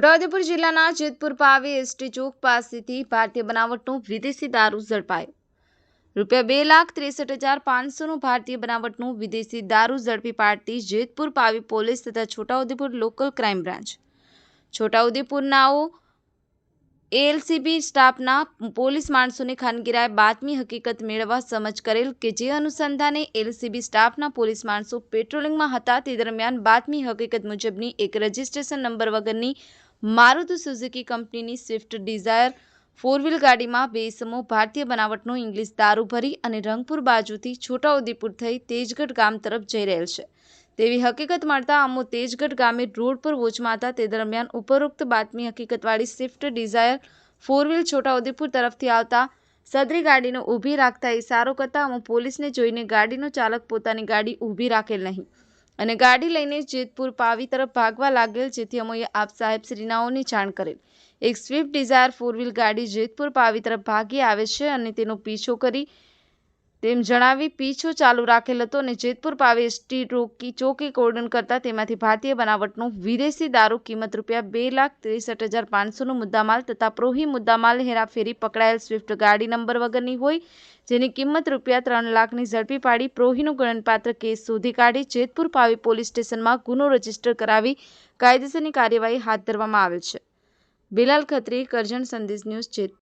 છોટાઉદેપુર જિલ્લાના જેતપુર પાવે એસટી ચોક પાસેથી ભારતીય બનાવટનું વિદેશી દારૂ ઝડપાયો. રૂપિયા બે લાખ ત્રેસઠ હજાર પાંચસોનું ભારતીય બનાવટનું વિદેશી દારૂ ઝડપી પાડતી જેતપુર પાવી પોલીસ તથા છોટાઉદેપુર લોકલ ક્રાઇમ બ્રાન્ચ. છોટાઉદેપુરનાઓ એલસીબી સ્ટાફના પોલીસ માણસોની ખાનગીરાએ બાતમી હકીકત મેળવવા સમજ કરેલ કે જે અનુસંધાને એલસીબી સ્ટાફના પોલીસ માણસો પેટ્રોલિંગમાં હતા તે દરમિયાન બાતમી હકીકત મુજબની એક રજિસ્ટ્રેશન નંબર વગરની મારુતિ સુઝુકી કંપનીની સ્વિફ્ટ ડિઝાયર ફોર વ્હીલ ગાડીમાં બે ઇસમો ભારતીય બનાવટનો ઇંગ્લિશ દારૂ ભરી અને રંગપુર બાજુથી છોટાઉદેપુર થઈ તેજગઢ ગામ તરફ જઈ રહેલ છે. તેવી હકીકત મળતા અમો તેજગઢ ગામે રોડ પર વોચમાં હતા તે દરમિયાન ઉપરોક્ત બાતમી હકીકતવાળી Swift Dzire four wheel Chhota Udepur તરફથી આવતા સદરી ગાડીને ઊભી રાખતા ઇશારો કરતા અમો પોલીસને જોઈને ગાડીનો ચાલક પોતાની ગાડી ઊભી રાખેલ નહીં. અને ગાડી લઈને જેતપુર પાવી તરફ ભાગવા લાગેલ, જેથી અમોએ આપ સાહેબ શ્રીનાઓની જાણ કરેલ એક સ્વિફ્ટ ડિઝાયર ફોર વ્હીલ ગાડી જેતપુર પાવી તરફ ભાગી આવે છે અને તેનો પીછો કરી તેમ જણાવી, પીછો ચાલુ રાખેલ હતો અને જેતપુર પાવી એસટી રોકી ચોકી કોર્ડન કરતા તેમાંથી ભારતીય બનાવટનું વિદેશી દારૂ કિંમત રૂપિયા બે લાખ ત્રેસઠ હજાર પાંચસોનો મુદ્દામાલ તથા પ્રોહી મુદ્દામાલ હેરાફેરી પકડાયેલ સ્વિફ્ટ ગાડી નંબર વગરની હોય, જેની કિંમત રૂપિયા ત્રણ લાખની ઝડપી પાડી પ્રોહીનો ગણનપાત્ર કેસ શોધી કાઢી જેતપુર પાવી પોલીસ સ્ટેશનમાં ગુનો રજિસ્ટર કરાવી કાયદેસરની કાર્યવાહી હાથ ધરવામાં આવેલ છે. બિલાલ ખત્રી, કરજણ સંદેશ ન્યૂઝ જેતપુર.